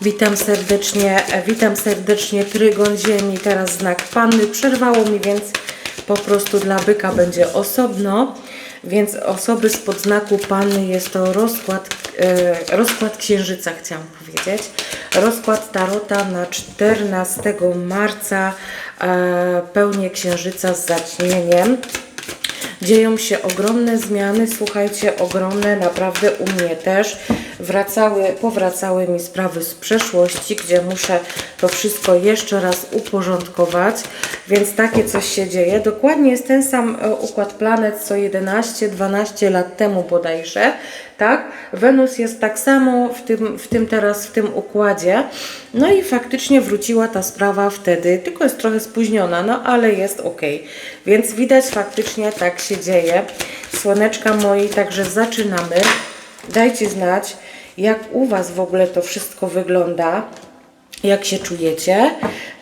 Witam serdecznie, witam serdecznie Trygon Ziemi, teraz znak Panny. Przerwało mi, więc po prostu dla byka będzie osobno. Więc osoby spod znaku Panny jest to rozkład, e, rozkład księżyca, chciałam powiedzieć. Rozkład Tarota na 14 marca, e, pełnię księżyca z zaćmieniem. Dzieją się ogromne zmiany, słuchajcie, ogromne, naprawdę u mnie też. Wracały, powracały mi sprawy z przeszłości, gdzie muszę to wszystko jeszcze raz uporządkować, więc takie coś się dzieje. Dokładnie jest ten sam e, układ planet co 11-12 lat temu bodajże, tak? Wenus jest tak samo w tym, w tym teraz, w tym układzie. No i faktycznie wróciła ta sprawa wtedy, tylko jest trochę spóźniona, no ale jest ok. Więc widać faktycznie tak się dzieje. Słoneczka moi, także zaczynamy. Dajcie znać, jak u Was w ogóle to wszystko wygląda jak się czujecie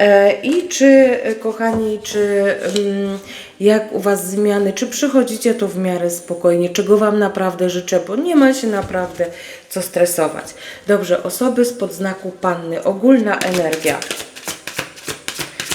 E, i czy, kochani, czy mm, jak u Was zmiany, czy przychodzicie to w miarę spokojnie, czego Wam naprawdę życzę, bo nie ma się naprawdę co stresować. Dobrze, osoby spod znaku Panny, ogólna energia.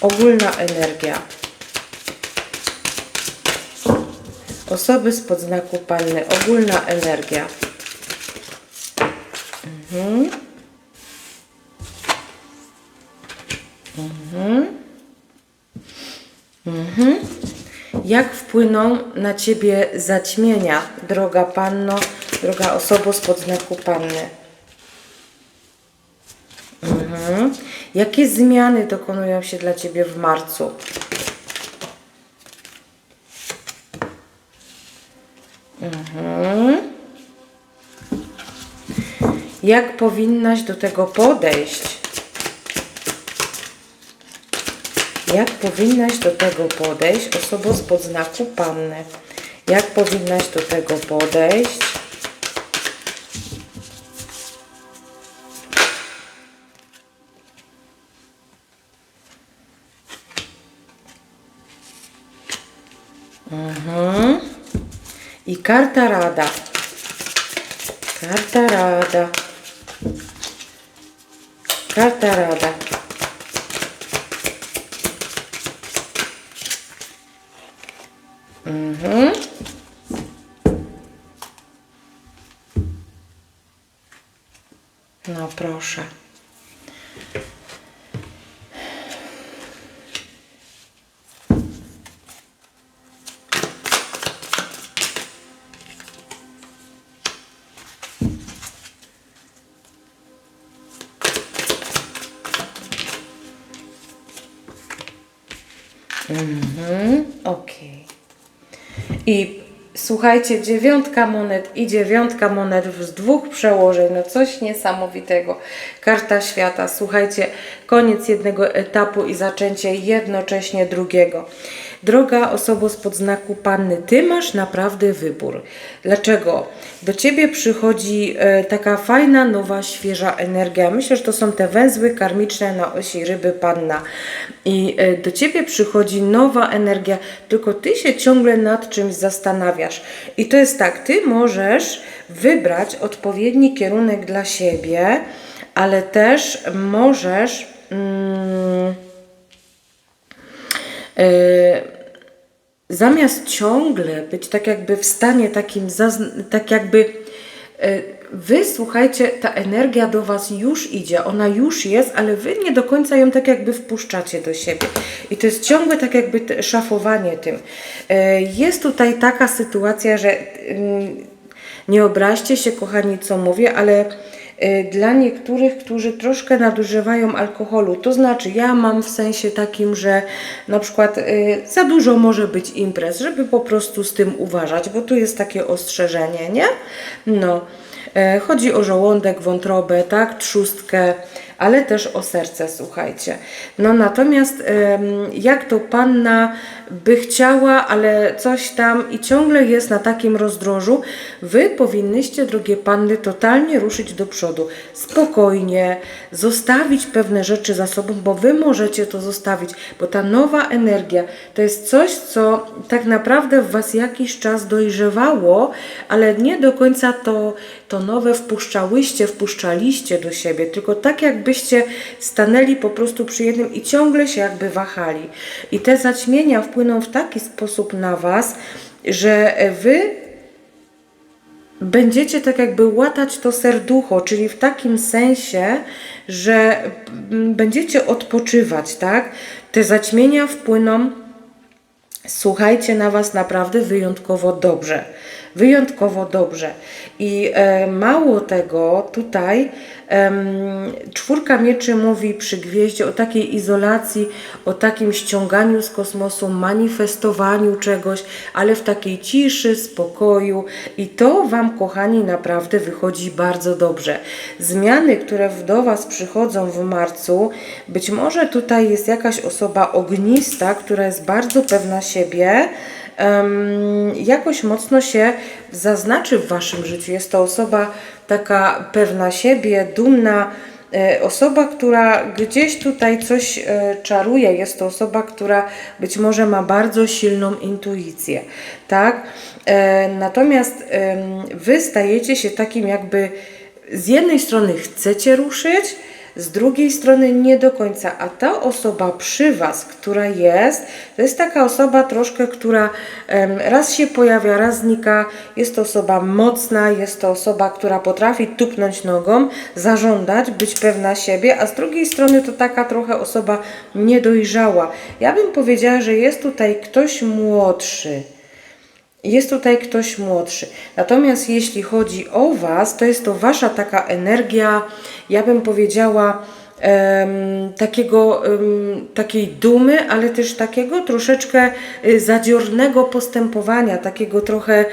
Ogólna energia. Osoby spod znaku Panny, ogólna energia. Jak wpłyną na Ciebie zaćmienia, droga Panno, droga osobo spod znaku Panny? Mhm. Jakie zmiany dokonują się dla Ciebie w marcu? Mhm. Jak powinnaś do tego podejść? Jak powinnaś do tego podejść, osobo spod znaku Panny? Jak powinnaś do tego podejść? Mhm. I karta rada. Karta rada. Karta rada. No proszę. Mhm, okej. I słuchajcie, dziewiątka monet i dziewiątka monet z dwóch przełożeń, no coś niesamowitego. Karta świata, słuchajcie, koniec jednego etapu i zaczęcie jednocześnie drugiego. Droga osobo spod znaku Panny, Ty masz naprawdę wybór. Dlaczego? Do Ciebie przychodzi e, taka fajna, nowa, świeża energia. Myślę, że to są te węzły karmiczne na osi ryby Panna. I e, do Ciebie przychodzi nowa energia, tylko Ty się ciągle nad czymś zastanawiasz. I to jest tak, Ty możesz wybrać odpowiedni kierunek dla siebie, ale też możesz... Mm, zamiast ciągle być tak jakby w stanie takim, tak jakby e, wy słuchajcie, ta energia do was już idzie, ona już jest, ale wy nie do końca ją tak jakby wpuszczacie do siebie. I to jest ciągłe tak jakby szafowanie tym. E, Jest tutaj taka sytuacja, że mm, nie obraźcie się, kochani, co mówię, ale dla niektórych, którzy troszkę nadużywają alkoholu, to znaczy ja mam w sensie takim, że na przykład y, za dużo może być imprez, żeby po prostu z tym uważać, bo tu jest takie ostrzeżenie, nie? No. E, Chodzi o żołądek, wątrobę, tak, trzustkę, ale też o serce, słuchajcie. No natomiast jak to panna by chciała, ale coś tam i ciągle jest na takim rozdrożu, wy powinnyście, drogie panny, totalnie ruszyć do przodu. Spokojnie, zostawić pewne rzeczy za sobą, bo wy możecie to zostawić, bo ta nowa energia to jest coś, co tak naprawdę w was jakiś czas dojrzewało, ale nie do końca to, to nowe wpuszczałyście, wpuszczaliście do siebie, tylko tak jakbyście stanęli po prostu przy jednym i ciągle się jakby wahali. I te zaćmienia wpłyną w taki sposób na was, że wy będziecie tak jakby łatać to serducho, czyli w takim sensie, że będziecie odpoczywać, tak? Te zaćmienia wpłyną, słuchajcie, na Was naprawdę wyjątkowo dobrze. Wyjątkowo dobrze. I e, mało tego, tutaj czwórka mieczy mówi przy gwieździe o takiej izolacji, o takim ściąganiu z kosmosu, manifestowaniu czegoś, ale w takiej ciszy, spokoju. I to Wam, kochani, naprawdę wychodzi bardzo dobrze. Zmiany, które do Was przychodzą w marcu, być może tutaj jest jakaś osoba ognista, która jest bardzo pewna siebie, jakoś mocno się zaznaczy w waszym życiu. Jest to osoba taka pewna siebie, dumna, e, osoba, która gdzieś tutaj coś e, czaruje. Jest to osoba, która być może ma bardzo silną intuicję, tak? E, Natomiast wy stajecie się takim jakby z jednej strony chcecie ruszyć, z drugiej strony nie do końca, a ta osoba przy Was, która jest, to jest taka osoba troszkę, która raz się pojawia, raz znika. Jest to osoba mocna, jest to osoba, która potrafi tupnąć nogą, zażądać, być pewna siebie, a z drugiej strony to taka trochę osoba niedojrzała. Ja bym powiedziała, że jest tutaj ktoś młodszy. Jest tutaj ktoś młodszy. Natomiast jeśli chodzi o Was, to jest to Wasza taka energia, ja bym powiedziała, takiego, takiej dumy, ale też takiego troszeczkę y, zadziornego postępowania, takiego trochę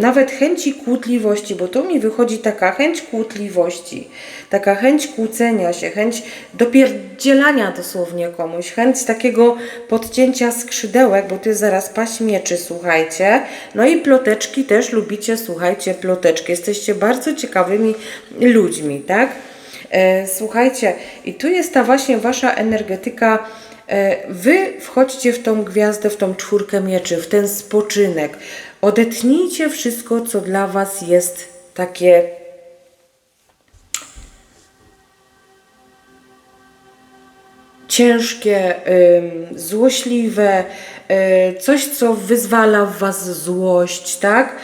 nawet chęci kłótliwości, bo tu mi wychodzi taka chęć kłótliwości, taka chęć kłócenia się, chęć dopierdzielania dosłownie komuś, chęć takiego podcięcia skrzydełek, bo to jest zaraz paść mieczy, słuchajcie. No i ploteczki też lubicie, słuchajcie, ploteczki. Jesteście bardzo ciekawymi ludźmi, tak? E, słuchajcie, i tu jest ta właśnie wasza energetyka. E, wy wchodźcie w tą gwiazdę, w tą czwórkę mieczy, w ten spoczynek. Odetnijcie wszystko, co dla was jest takie ciężkie, złośliwe, y, coś, co wyzwala w Was złość, tak?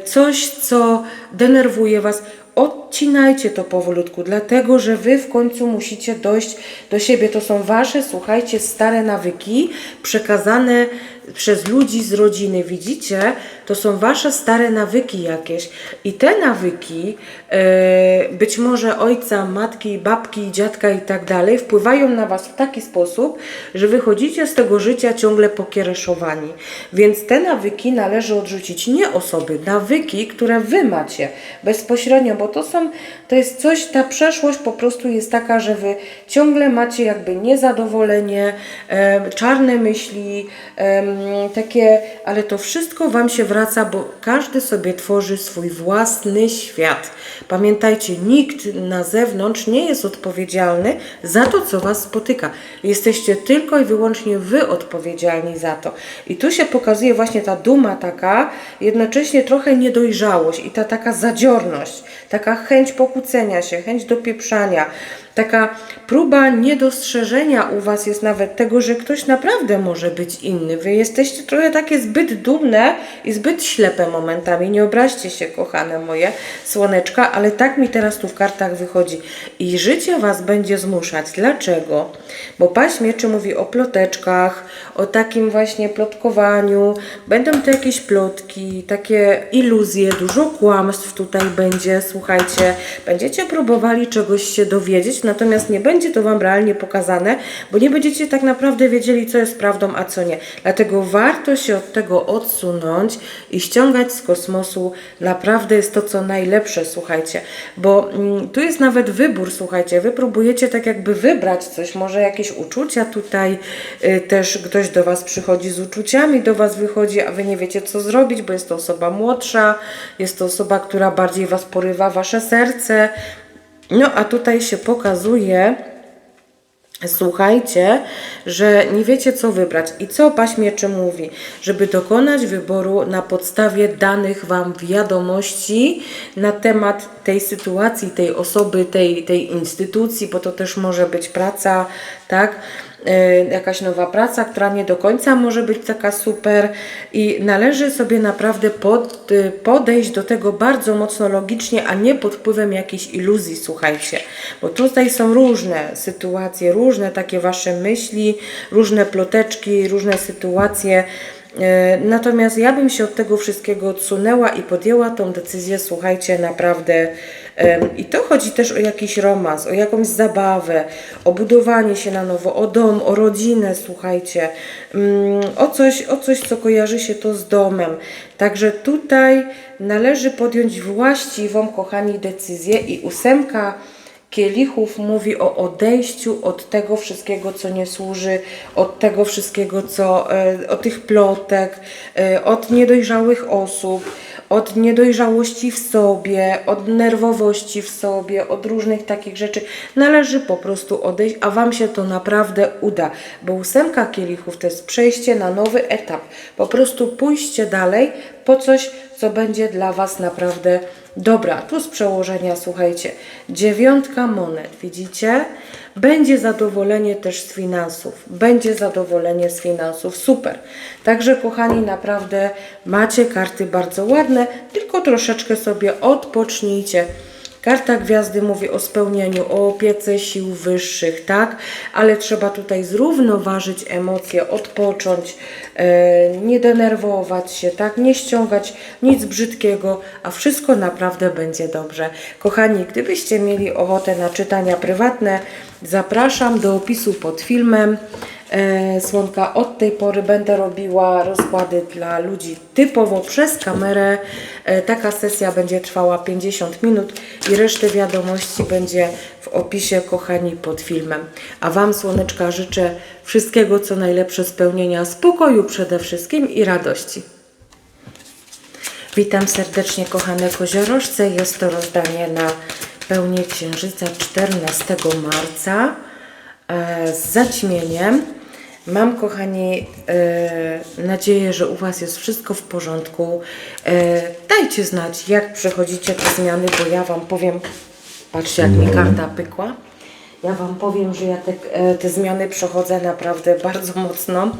Y, coś, co denerwuje Was. Odcinajcie to powolutku, dlatego że Wy w końcu musicie dojść do siebie. To są Wasze, słuchajcie, stare nawyki przekazane przez ludzi z rodziny. Widzicie? To są Wasze stare nawyki jakieś. I te nawyki, e, być może ojca, matki, babki, dziadka i tak dalej, wpływają na Was w taki sposób, że wychodzicie z tego życia ciągle pokiereszowani. Więc te nawyki należy odrzucić. Nie osoby, nawyki, które Wy macie bezpośrednio, bo to są, to jest coś, ta przeszłość po prostu jest taka, że Wy ciągle macie jakby niezadowolenie, em, czarne myśli, takie, ale to wszystko Wam się wraca, bo każdy sobie tworzy swój własny świat. Pamiętajcie, nikt na zewnątrz nie jest odpowiedzialny za to, co Was spotyka. Jesteście tylko i wyłącznie Wy odpowiedzialni za to. I tu się pokazuje właśnie ta duma taka, jednocześnie trochę niedojrzałość i ta taka zadziorność, taka chęć pokłócenia się, chęć dopieprzania, taka próba niedostrzeżenia u Was jest nawet tego, że ktoś naprawdę może być inny. Wy jesteście trochę takie zbyt dumne i zbyt ślepe momentami. Nie obraźcie się, kochane moje słoneczka, ale tak mi teraz tu w kartach wychodzi. I życie Was będzie zmuszać. Dlaczego? Bo paść mieczy mówi o ploteczkach, o takim właśnie plotkowaniu. Będą to jakieś plotki, takie iluzje, dużo kłamstw tutaj będzie. Słuchajcie, będziecie próbowali czegoś się dowiedzieć, natomiast nie będzie to Wam realnie pokazane, bo nie będziecie tak naprawdę wiedzieli, co jest prawdą, a co nie. Dlatego warto się od tego odsunąć i ściągać z kosmosu. Naprawdę jest to, co najlepsze, słuchajcie, bo mm, tu jest nawet wybór, słuchajcie, wy próbujecie tak jakby wybrać coś, może jakieś uczucia tutaj y, też ktoś do Was przychodzi z uczuciami, do Was wychodzi, a Wy nie wiecie, co zrobić, bo jest to osoba młodsza, jest to osoba, która bardziej Was porywa, Wasze serce, no a tutaj się pokazuje, Słuchajcie, że nie wiecie co wybrać i co paśmieczy mówi, żeby dokonać wyboru na podstawie danych Wam wiadomości na temat tej sytuacji, tej osoby, tej, tej instytucji, bo to też może być praca, tak? E, jakaś nowa praca, która nie do końca może być taka super i należy sobie naprawdę pod, y, podejść do tego bardzo mocno logicznie, a nie pod wpływem jakiejś iluzji, słuchajcie, bo tutaj są różne sytuacje, różne takie wasze myśli, różne ploteczki, różne sytuacje. E, Natomiast ja bym się od tego wszystkiego odsunęła i podjęła tą decyzję, słuchajcie, naprawdę. I to chodzi też o jakiś romans, o jakąś zabawę, o budowanie się na nowo, o dom, o rodzinę, słuchajcie, mm, o coś, o coś, co kojarzy się to z domem. Także tutaj należy podjąć właściwą, kochani, decyzję i ósemka kielichów mówi o odejściu od tego wszystkiego, co nie służy, od tego wszystkiego, co, e, od tych plotek, e, od niedojrzałych osób, od niedojrzałości w sobie, od nerwowości w sobie, od różnych takich rzeczy. Należy po prostu odejść, a Wam się to naprawdę uda, bo ósemka kielichów to jest przejście na nowy etap. Po prostu pójście dalej po coś, co będzie dla Was naprawdę Dobra, tu z przełożenia, słuchajcie, dziewiątka monet, widzicie? Będzie zadowolenie też z finansów, będzie zadowolenie z finansów, super. Także kochani, naprawdę macie karty bardzo ładne, tylko troszeczkę sobie odpocznijcie. Karta gwiazdy mówi o spełnieniu, o opiece sił wyższych, tak? Ale trzeba tutaj zrównoważyć emocje, odpocząć, e, nie denerwować się, tak? Nie ściągać nic brzydkiego, a wszystko naprawdę będzie dobrze. Kochani, gdybyście mieli ochotę na czytania prywatne, zapraszam do opisu pod filmem. E, Słonka, od tej pory będę robiła rozkłady dla ludzi typowo przez kamerę. E, Taka sesja będzie trwała 50 minut i resztę wiadomości będzie w opisie, kochani, pod filmem. A Wam, Słoneczka, życzę wszystkiego, co najlepsze, spełnienia spokoju przede wszystkim i radości. Witam serdecznie, kochane koziorożce. Jest to rozdanie na pełnię księżyca 14 marca z zaćmieniem. Mam, kochani, e, nadzieję, że u Was jest wszystko w porządku. E, dajcie znać, jak przechodzicie te zmiany, bo ja Wam powiem, patrzcie, jak mi karta pykła. Ja Wam powiem, że ja te, e, te zmiany przechodzę naprawdę bardzo mocno.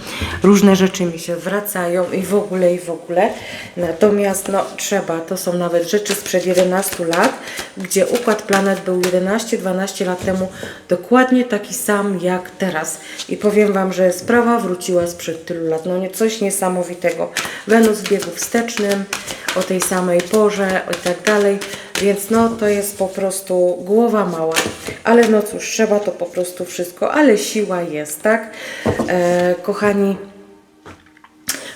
Różne rzeczy mi się wracają i w ogóle, i w ogóle. Natomiast no trzeba, to są nawet rzeczy sprzed 11 lat, gdzie układ planet był 11-12 lat temu dokładnie taki sam jak teraz. I powiem Wam, że sprawa wróciła sprzed tylu lat. No nie coś niesamowitego. Wenus w biegu wstecznym, o tej samej porze i tak dalej. Więc no to jest po prostu głowa mała. Ale no cóż, trzeba to po prostu wszystko, ale siła jest, tak? E, kochani,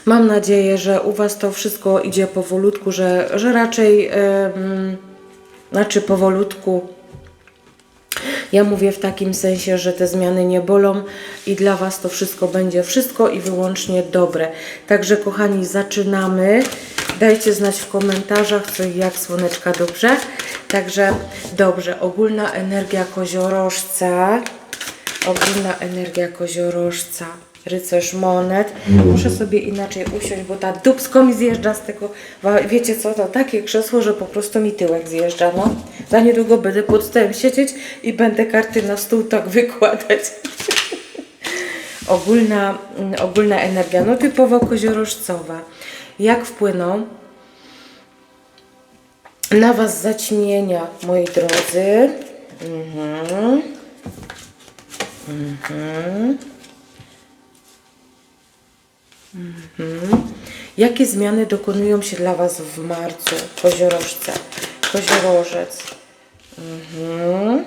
mam nadzieję, że u Was to wszystko idzie powolutku, że, że raczej, em, znaczy powolutku, ja mówię w takim sensie, że te zmiany nie bolą i dla Was to wszystko będzie wszystko i wyłącznie dobre. Także kochani, zaczynamy. Dajcie znać w komentarzach, co i jak słoneczka dobrze. Także dobrze, ogólna energia koziorożca. Ogólna energia koziorożca. Rycerz monet. Muszę sobie inaczej usiąść, bo ta dubsko mi zjeżdża z tego. Wiecie co, to takie krzesło, że po prostu mi tyłek zjeżdża. No. Za niedługo będę pod stołem siedzieć i będę karty na stół tak wykładać. ogólna, mm, ogólna energia, no typowo koziorożcowa. Jak wpłyną na Was zaćmienia, moi drodzy? Mhm. Mhm. Mhm. Jakie zmiany dokonują się dla Was w marcu, koziorożce, koziorożec? Mhm.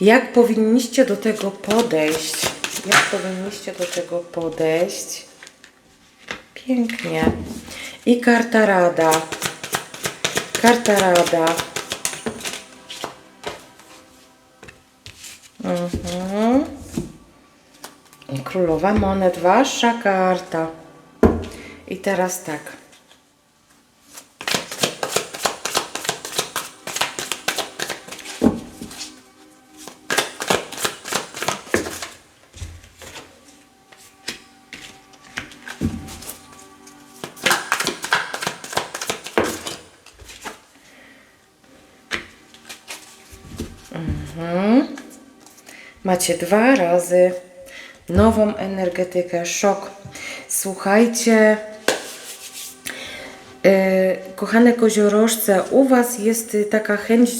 Jak powinniście do tego podejść? Jak powinniście do tego podejść? Pięknie. I karta rada. Karta rada. Mhm. Królowa monet, wasza karta. I teraz tak. Macie dwa razy nową energetykę, szok. Słuchajcie, e, kochane koziorożce, u Was jest y, taka chęć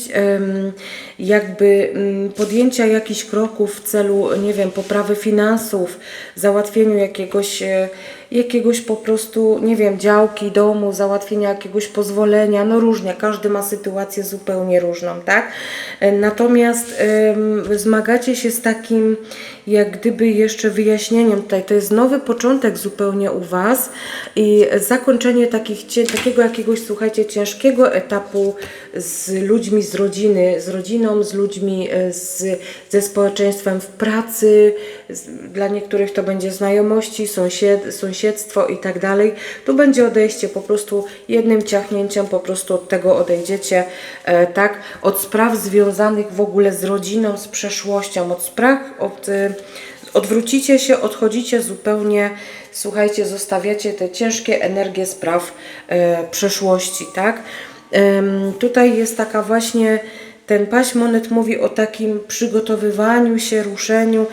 jakby podjęcia jakichś kroków w celu, nie wiem, poprawy finansów, załatwieniu jakiegoś, e, jakiegoś po prostu, nie wiem, działki, domu, załatwienia jakiegoś pozwolenia, no różnie, każdy ma sytuację zupełnie różną, tak? E, Natomiast zmagacie się z takim, jak gdyby jeszcze wyjaśnieniem tutaj, to jest nowy początek zupełnie u Was i zakończenie takich, takiego jakiegoś, słuchajcie, ciężkiego etapu z ludźmi z rodziny, z rodziną, z ludźmi, e, z, ze społeczeństwem w pracy, dla niektórych to będzie znajomości, sąsied, sąsiedztwo i tak dalej. Tu będzie odejście po prostu jednym ciachnięciem, po prostu od tego odejdziecie, e, tak, od spraw związanych w ogóle z rodziną, z przeszłością, od spraw, od, e, odwrócicie się, odchodzicie zupełnie, słuchajcie, zostawiacie te ciężkie energie spraw e, przeszłości, tak. Em, tutaj jest taka właśnie, ten paść monet mówi o takim przygotowywaniu się, ruszeniu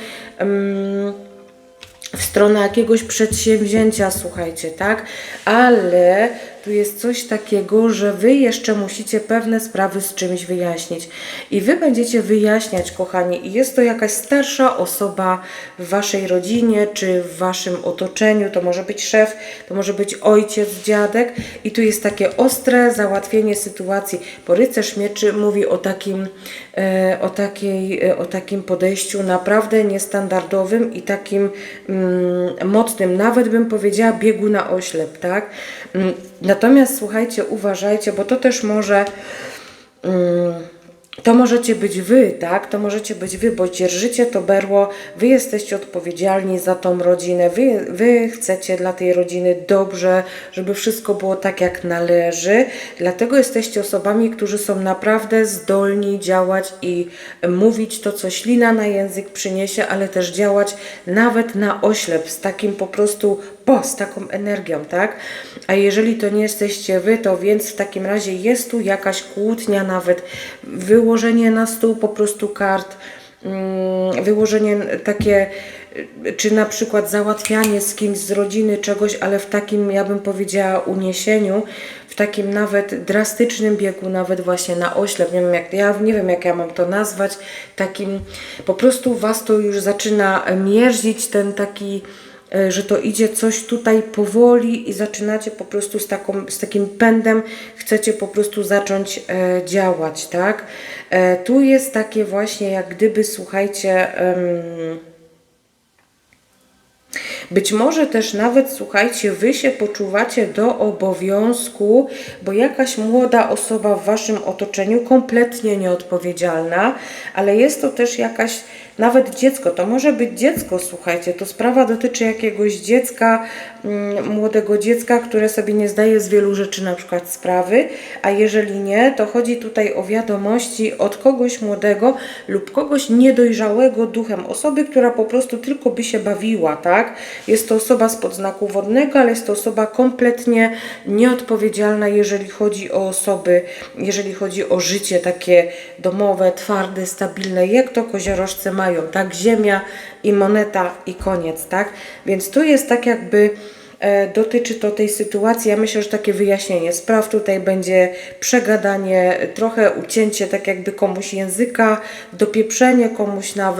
w stronę jakiegoś przedsięwzięcia, słuchajcie, tak? Ale tu jest coś takiego, że wy jeszcze musicie pewne sprawy z czymś wyjaśnić. I wy będziecie wyjaśniać, kochani, i jest to jakaś starsza osoba w waszej rodzinie, czy w waszym otoczeniu, to może być szef, to może być ojciec, dziadek, i tu jest takie ostre załatwienie sytuacji. Bo rycerz mieczy mówi o takim, e, o takiej, e, o takim podejściu naprawdę niestandardowym i takim mm, mocnym, nawet bym powiedziała biegu na oślep, tak? Mm, Natomiast słuchajcie, uważajcie, bo to też może. Mm, to możecie być wy, tak? To możecie być wy, bo dzierżycie to berło, wy jesteście odpowiedzialni za tą rodzinę, wy, wy chcecie dla tej rodziny dobrze, żeby wszystko było tak jak należy. Dlatego jesteście osobami, którzy są naprawdę zdolni działać i mówić to, co ślina na język przyniesie, ale też działać nawet na oślep, z takim po prostu po, z taką energią, tak? A jeżeli to nie jesteście wy, to więc w takim razie jest tu jakaś kłótnia, nawet wyłożenie na stół po prostu kart, mm, wyłożenie takie, czy na przykład załatwianie z kimś z rodziny czegoś, ale w takim, ja bym powiedziała, uniesieniu, w takim nawet drastycznym biegu, nawet właśnie na oślep, nie wiem jak, ja nie wiem jak ja mam to nazwać, takim, po prostu was to już zaczyna mierzić, ten taki, że to idzie coś tutaj powoli i zaczynacie po prostu z, taką, z takim pędem, chcecie po prostu zacząć e, działać, tak? E, tu jest takie właśnie jak gdyby, słuchajcie, być może też nawet, słuchajcie, wy się poczuwacie do obowiązku, bo jakaś młoda osoba w waszym otoczeniu kompletnie nieodpowiedzialna, ale jest to też jakaś, nawet dziecko, to może być dziecko, słuchajcie, to sprawa dotyczy jakiegoś dziecka, mm, młodego dziecka, które sobie nie zdaje z wielu rzeczy na przykład sprawy, a jeżeli nie, to chodzi tutaj o wiadomości od kogoś młodego lub kogoś niedojrzałego duchem, osoby, która po prostu tylko by się bawiła, tak? Jest to osoba spod znaku wodnego, ale jest to osoba kompletnie nieodpowiedzialna, jeżeli chodzi o osoby, jeżeli chodzi o życie takie domowe, twarde, stabilne, jak to koziorożce mają, tak? Ziemia i moneta i koniec, tak? Więc tu jest tak jakby e, dotyczy to tej sytuacji. Ja myślę, że takie wyjaśnienie spraw tutaj będzie przegadanie, trochę ucięcie tak jakby komuś języka, dopieprzenie komuś nawet.